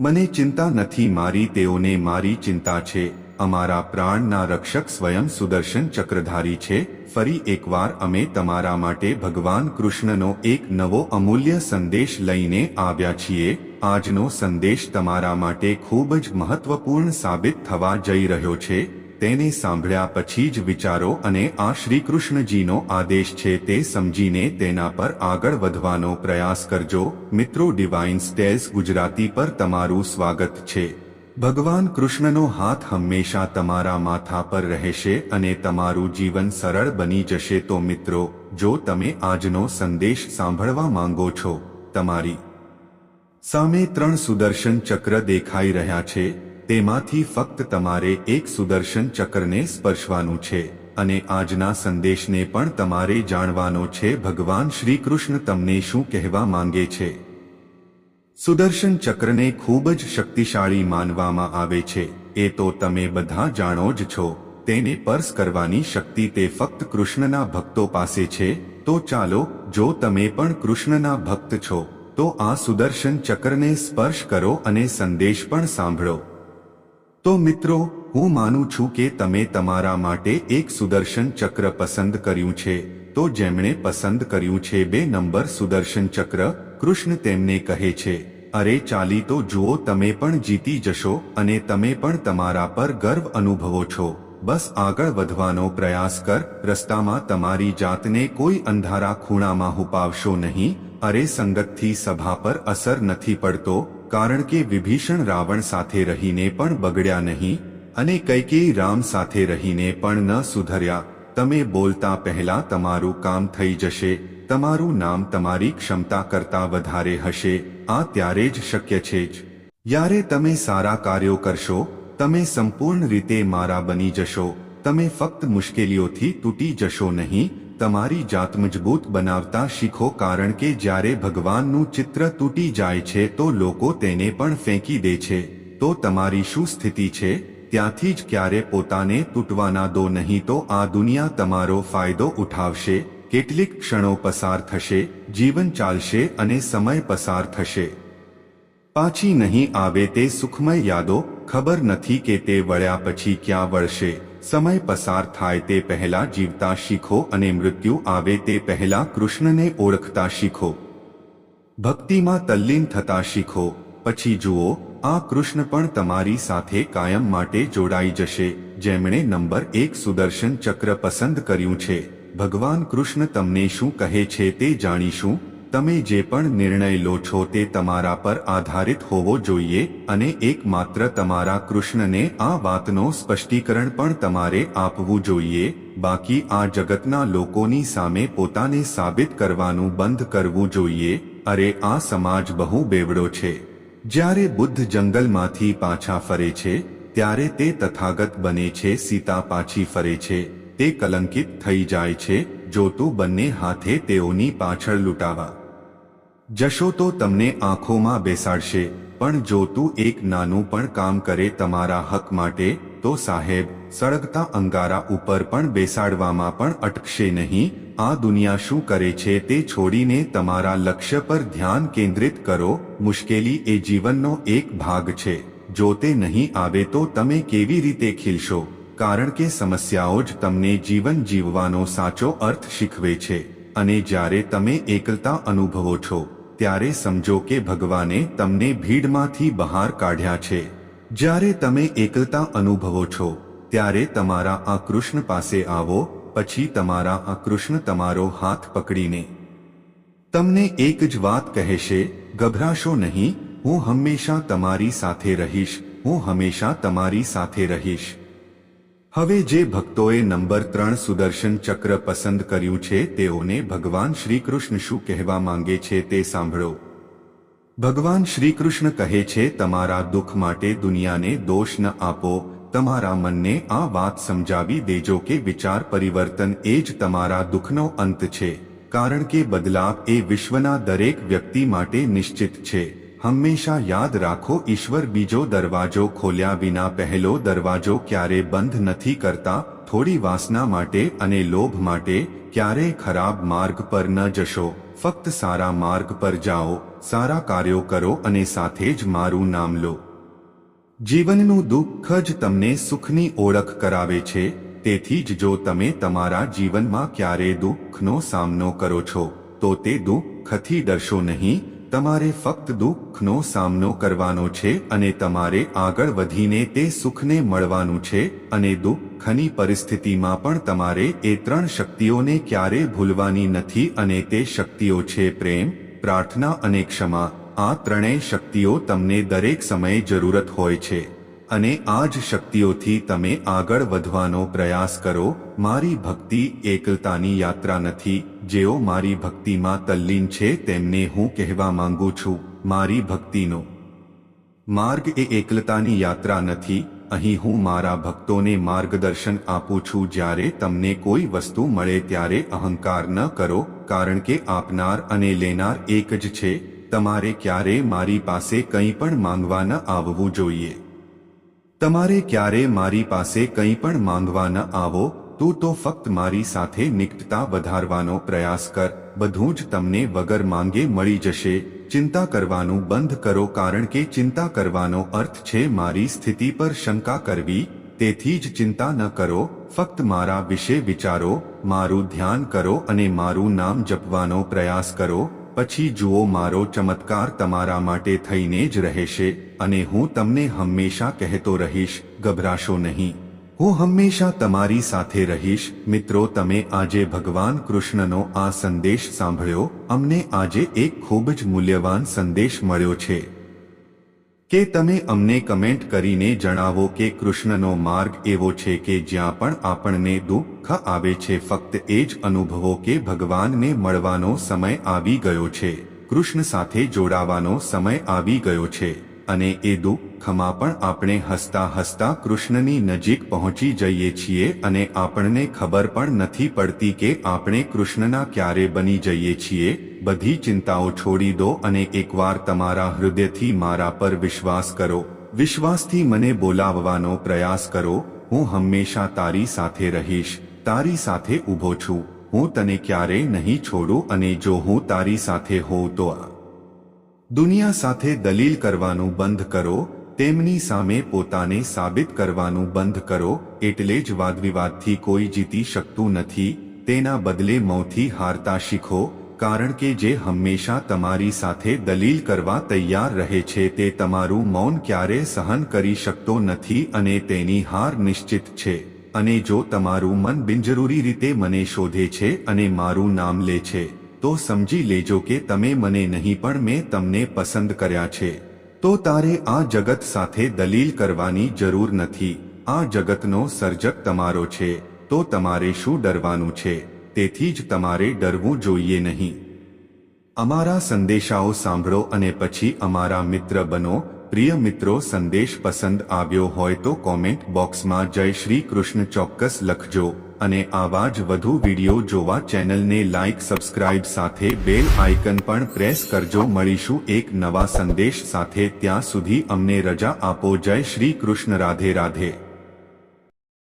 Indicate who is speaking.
Speaker 1: મને ચિંતા નથી, મારી તેઓને મારી ચિંતા છે. અમારા પ્રાણના રક્ષક સ્વયં સુદર્શન ચક્રધારી છે. ફરી એકવાર અમે તમારા માટે ભગવાન કૃષ્ણનો એક નવો અમૂલ્ય સંદેશ લઈને આવ્યા છીએ. આજનો સંદેશ તમારા માટે ખૂબ જ મહત્વપૂર્ણ સાબિત થવા જઈ રહ્યો છે. તેને સાંભળ્યા પછી જ વિચારો અને આ શ્રી કૃષ્ણજીનો આદેશ છે તે સમજીને તેના પર આગળ વધવાનો પ્રયાસ કરજો. મિત્રો ડિવાઇન સ્ટેલ્સ ગુજરાતી પર તમારું સ્વાગત છે. ભગવાન કૃષ્ણનો હાથ હંમેશા તમારા માથા પર રહેશે અને તમારું જીવન સરળ બની જશે. તો મિત્રો, જો તમે આજનો સંદેશ સાંભળવા માંગો છો, તમારી સામે ત્રણ સુદર્શન ચક્ર દેખાઈ રહ્યા છે. તેમાંથી ફક્ત તમારે એક સુદર્શન ચક્રને સ્પર્શવાનું છે અને આજના સંદેશને પણ તમારે જાણવાનો છે ભગવાન શ્રી કૃષ્ણ તમને શું કહેવા માંગે છે. સુદર્શન ચક્રને ખૂબ જ શક્તિશાળી માનવામાં આવે છે, એ તો તમે બધા જાણો જ છો, તેને સ્પર્શ કરવાની શક્તિ તે ફક્ત કૃષ્ણના ભક્તો પાસે છે, તો ચાલો, જો તમે પણ કૃષ્ણના ભક્ત છો, તો આ સુદર્શન ચક્રને સ્પર્શ કરો અને સંદેશ પણ સાંભળો. તો મિત્રો, હું માનું છું કે તમે તમારા માટે એક સુદર્શન ચક્ર પસંદ કર્યું છે. તો જેમણે પસંદ કર્યું છે બે નંબર સુદર્શન ચક્ર, કૃષ્ણ તેમને કહે છે, અરે ચાલી તો જુઓ તમે પણ જીતી જશો અને તમે પણ તમારા પર ગર્વ અનુભવો છો. બસ આગળ વધવાનો પ્રયાસ કર, રસ્તામાં તમારી જાતને કોઈ અંધારા ખૂણામાં હુપાવશો નહીં. અરે સંગતથી સભા પર અસર નથી પડતો. કારણ કે વિભીષણ રાવણ સાથે રહીને પણ બગડ્યા નહીં અને કૈકેયી રામ સાથે રહીને પણ ન સુધર્યા. તમે બોલતા પહેલા તમારું કામ થઈ જશે, તમારું નામ તમારી ક્ષમતા કરતા વધારે હશે, આ ત્યારે જ શક્ય છે જ. જ્યારે તમે સારા કાર્યો કરશો, તમે સંપૂર્ણ રીતે મારા બની જશો, તમે ફક્ત મુશ્કેલીઓથી તૂટી જશો નહીં તમારી જાત મજબૂત બનાવતા શીખો કારણ કે જ્યારે ભગવાનનું ચિત્ર તૂટી જાય છે તો લોકો તેને પણ ફેંકી દે છે. તો તમારી શું સ્થિતિ છે? ત્યાંથી જ ક્યારે પોતાને તૂટવાના દો નહીં તો આ દુનિયા તમારો ફાયદો ઉઠાવશે. કેટલીક ક્ષણો પસાર થશે, જીવન ચાલશે અને સમય પસાર થશે. પાછી નહીં આવે તે સુખમય યાદો, ખબર નથી કે તે વળ્યા પછી ક્યાં વળશે. સમય પસાર થાય તે પહેલા જીવતા શીખો અને મૃત્યુ આવે તે પહેલા કૃષ્ણને ઓળખતા શીખો. ભક્તિમાં તલ્લીન થતા શીખો. પછી જુઓ, આ કૃષ્ણ પણ તમારી સાથે કાયમ માટે જોડાઈ જશે, જેમણે નંબર એક સુદર્શન ચક્ર પસંદ કર્યું છે. ભગવાન કૃષ્ણ તમને શું કહે છે તે જાણીશું? તમે જે પણ નિર્ણય લો છો તે તમારા પર આધારિત હોવો જોઈએ અને એકમાત્ર તમારા કૃષ્ણને આ વાતનો સ્પષ્ટીકરણ પણ તમારે આપવું જોઈએ. બાકી આ જગતના લોકોની સામે પોતાને સાબિત કરવાનું બંધ કરવું જોઈએ. અરે, આ સમાજ બહુ બેવડો છે. જ્યારે બુદ્ધ જંગલમાંથી પાછા ફરે છે, ત્યારે તે તથાગત બને છે, સીતા પાછી ફરે છે. તે કલંકિત થઈ જાય છે જોતું બંને હાથે તેઓની પાછળ લૂંટાવા. જશો તો તમને આંખોમાં બેસાડશે, પણ જો તું એક નાનું પણ કામ કરે તમારા હક માટે, તો સાહેબ, સળગતા અંગારા ઉપર પણ બેસાડવામાં પણ અટકશે નહીં, આ દુનિયા શું કરે છે તે છોડીને તમારા લક્ષ્ય પર ધ્યાન કેન્દ્રિત કરો, મુશ્કેલી એ જીવનનો એક ભાગ છે, જો તે નહીં આવે તો તમે કેવી રીતે ખીલશો, કારણ કે સમસ્યાઓ જ તમને જીવન જીવવાનો સાચો અર્થ શીખવે છે, અને જ્યારે તમે એકલતા અનુભવો છો ત્યારે સમજો કે ભગવાને તમને ભીડમાંથી બહાર કાઢ્યા છે. જ્યારે તમે એકલતા અનુભવો છો, ત્યારે તમારા આ કૃષ્ણ પાસે આવો, પછી તમારા આ કૃષ્ણ તમારો હાથ પકડીને. તમને એક જ વાત કહેશે, ગભરાશો નહીં, હું હંમેશા તમારી સાથે રહીશ, હું હંમેશા તમારી સાથે રહીશ. હવે જે ભક્તોએ નંબર ત્રણ સુદર્શન ચક્ર પસંદ કર્યું છે, તેઓને ભગવાન શ્રી કૃષ્ણ શું કહેવા માંગે છે તે સાંભળો. ભગવાન શ્રી કૃષ્ણ કહે છે, તમારા દુઃખ માટે દુનિયાને દોષ ન આપો. તમારા મનને આ વાત સમજાવી દેજો કે વિચાર પરિવર્તન એ જ તમારા દુઃખનો અંત છે. કારણ કે બદલાવ એ વિશ્વના દરેક વ્યક્તિ માટે નિશ્ચિત છે. હંમેશા યાદ રાખો, ઈશ્વર બીજો દરવાજો ખોલ્યા વિના પહેલો દરવાજો ક્યારે બંધ નથી કરતા, થોડી વાસના માટે અને લોભ માટે ક્યારેય ખરાબ માર્ગ પર ન જશો, ફક્ત સારા માર્ગ પર જાઓ, સારા કાર્યો કરો અને સાથે જ મારું નામ લો. જીવનનું દુઃખ જ તમને સુખની ઓળખ કરાવે છે, તેથી જ જો તમે તમારા જીવનમાં ક્યારે દુઃખનો સામનો કરો છો, તો તે દુઃખથી ડરશો નહીં તમારે ફક્ત દુઃખનો સામનો કરવાનો છે અને તમારે આગળ વધીને તે સુખને મળવાનું છે અને દુઃખની પરિસ્થિતિમાં પણ તમારે એ ત્રણ શક્તિઓને ક્યારે ભૂલવાની નથી અને તે શક્તિઓ છે પ્રેમ, પ્રાર્થના અને ક્ષમા. આ ત્રણેય શક્તિઓ તમને દરેક સમયે જરૂરત હોય છે. અને આ જ શક્તિઓથી તમે આગળ વધવાનો પ્રયાસ કરો. મારી ભક્તિ એકલતાની યાત્રા નથી. જેઓ મારી ભક્તિમાં તલ્લીન છે તેમને હું કહેવા માંગુ છું. મારી ભક્તિનો માર્ગ એ એકલતાની યાત્રા નથી. અહીં હું મારા ભક્તોને માર્ગદર્શન આપું છું. જ્યારે તમને કોઈ વસ્તુ મળે ત્યારે અહંકાર ન કરો, કારણ કે આપનાર અને લેનાર એક જ છે. તમારે ક્યારે મારી પાસે કંઈ પણ માંગવા ન આવવું જોઈએ. તમારે ક્યારે મારી પાસે કંઈ પણ માંગવા ન આવો, તું તો ફક્ત મારી સાથે નિકટતા વધારવાનો પ્રયાસ કર, બધું જ તમને વગર માંગે મળી જશે. ચિંતા કરવાનું બંધ કરો કારણ કે ચિંતા કરવાનો અર્થ છે મારી સ્થિતિ પર શંકા કરવી. તેથી જ ચિંતા ન કરો, ફક્ત મારા વિશે વિચારો, મારું ધ્યાન કરો અને મારું નામ જપવાનો પ્રયાસ કરો. પછી જુઓ, મારો ચમત્કાર તમારા માટે થઈને જ રહેશે અને હું તમને હંમેશા કહેતો રહીશ, ગભરાશો નહીં. હું હંમેશા તમારી સાથે રહીશ. મિત્રો, તમે આજે ભગવાન કૃષ્ણનો આ સંદેશ સાંભળ્યો. અમને આજે એક ખૂબ જ મૂલ્યવાન સંદેશ મળ્યો છે. કે તમે અમને કમેન્ટ કરીને જણાવો કે કૃષ્ણનો માર્ગ એવો છે કે જ્યાં પણ આપણને દુઃખ આવે છે, ફક્ત એ જ અનુભવો કે ભગવાનને મળવાનો સમય આવી ગયો છે. કૃષ્ણ સાથે જોડાવાનો સમય આવી ગયો છે. અને એ દુઃખમાં પણ આપણે હસતા હસતા કૃષ્ણની નજીક પહોંચી જઈએ છીએ અને આપણને ખબર પણ નથી પડતી કે આપણે કૃષ્ણના ક્યારે બની જઈએ છીએ. બધી ચિંતાઓ છોડી દો અને એકવાર તમારા હૃદયથી મારા પર વિશ્વાસ કરો. વિશ્વાસથી મને બોલાવવાનો પ્રયાસ કરો. હું હંમેશા તારી સાથે રહીશ. તારી સાથે ઊભો છું. હું તને ક્યારેય નહીં છોડું અને જો હું તારી સાથે હોઉં તો આ દુનિયા સાથે દલીલ કરવાનું બંધ કરો, તેમની સામે પોતાને સાબિત કરવાનું બંધ કરો, એટલે જ વાદવિવાદથી કોઈ જીતી શકતું નથી, તેના બદલે મૌથી હારતા શીખો, કારણ કે જે હંમેશા તમારી સાથે દલીલ કરવા તૈયાર રહે છે તે તમારું મૌન ક્યારે સહન કરી શકતો નથી અને તેની હાર નિશ્ચિત છે, અને જો તમારું મન બિનજરૂરી રીતે મને શોધે છે અને મારું નામ લે છે તો સમજી લેજો કે તમે મને નહીં પણ મેં તમને પસંદ કર્યા છે. તો તારે આ જગત સાથે દલીલ કરવાની જરૂર નથી. આ જગતનો સર્જક તમારો છે. તો તમારે શું ડરવાનું છે? તેથી જ તમારે ડરવું જોઈએ નહીં. અમારા સંદેશાઓ સાંભળો અને પછી અમારા મિત્ર બનો પ્રિય મિત્રો, સંદેશ પસંદ આવ્યો હોય તો કોમેન્ટ બોક્સમાં જય શ્રી કૃષ્ણ ચોક્કસ લખજો અને આવા જ વધુ વીડિયો જોવા ચેનલને લાઇક સબસ્ક્રાઇબ સાથે બેલ આઇકન પણ પ્રેસ કરજો. મળીશું એક નવા સંદેશ સાથે. ત્યાં સુધી અમને રજા આપો. જય શ્રી કૃષ્ણ. રાધે રાધે.